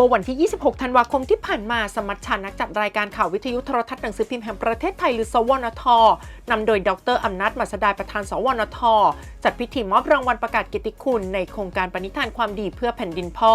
มื่อวันที่ 26 ธันวาคมที่ผ่านมา สมัชชานักจัดรายการข่าววิทยุโทรทัศน์หนังสือพิมพ์แห่งประเทศไทยหรือสวนทนำโดยดรอำนาจมัสดาประธานสวนทจัดพิธีมอบรางวัลประกาศเกียรติคุณในโครงการปณิธานความดีเพื่อแผ่นดินพ่อ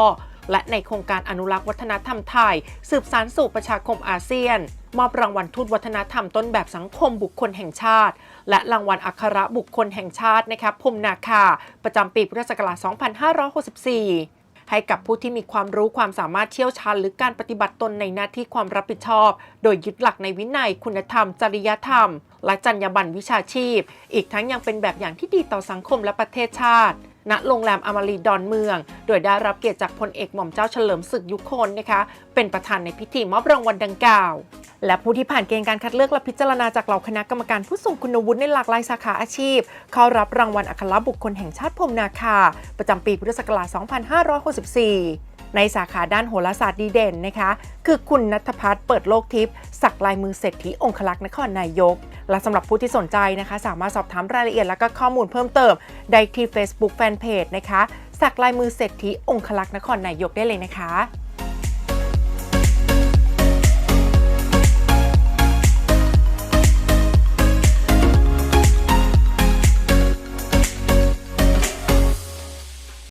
และในโครงการอนุรักษ์วัฒนธรรมไทย สืบสานสู่ประชาคมอาเซียน มอบรางวัลทูตวัฒนธรรมต้นแบบสังคมบุคคลแห่งชาติ และรางวัลอัครบุคคลแห่งชาตินะครับพมนาคา ประจำปีพุทธศักราช 2564 ให้กับผู้ที่มีความรู้ความสามารถเชี่ยวชาญ หรือการปฏิบัติตนในหน้าที่ความรับผิดชอบ โดยยึดหลักในวินัย คุณธรรม จริยธรรม และจรรยาบรรณวิชาชีพ อีกทั้งยังเป็นแบบอย่างที่ดีต่อสังคมและประเทศชาติ ณโรงแรมอมรีดอนเมือง โดยได้รับเกียรติจากพลเอกหม่อมเจ้าเฉลิมศึกยุคนนะคะ เป็นประธานในพิธีมอบรางวัลดังกล่าว และผู้ที่ผ่านเกณฑ์การคัดเลือกและพิจารณาจากเหล่าคณะกรรมการผู้ทรงคุณวุฒิในหลากหลายสาขาอาชีพ เข้ารับรางวัลอัครบุคคลแห่งชาติพรมนาคา ประจำปีพุทธศักราช 2564ในสาขาด้านโหราศาสตร์ดีเด่นนะคะ คือคุณนัทพัฒน์เปิดโลกทิพย์สักลายมือเศรษฐีองคลักษ์นครนายก และสำหรับผู้ที่สนใจนะคะ สามารถสอบถามรายละเอียดและก็ข้อมูลเพิ่มเติม ได้ที่ Facebook Fanpage นะคะ สักลายมือเศรษฐีองคลักษ์นครนายกได้เลยนะคะ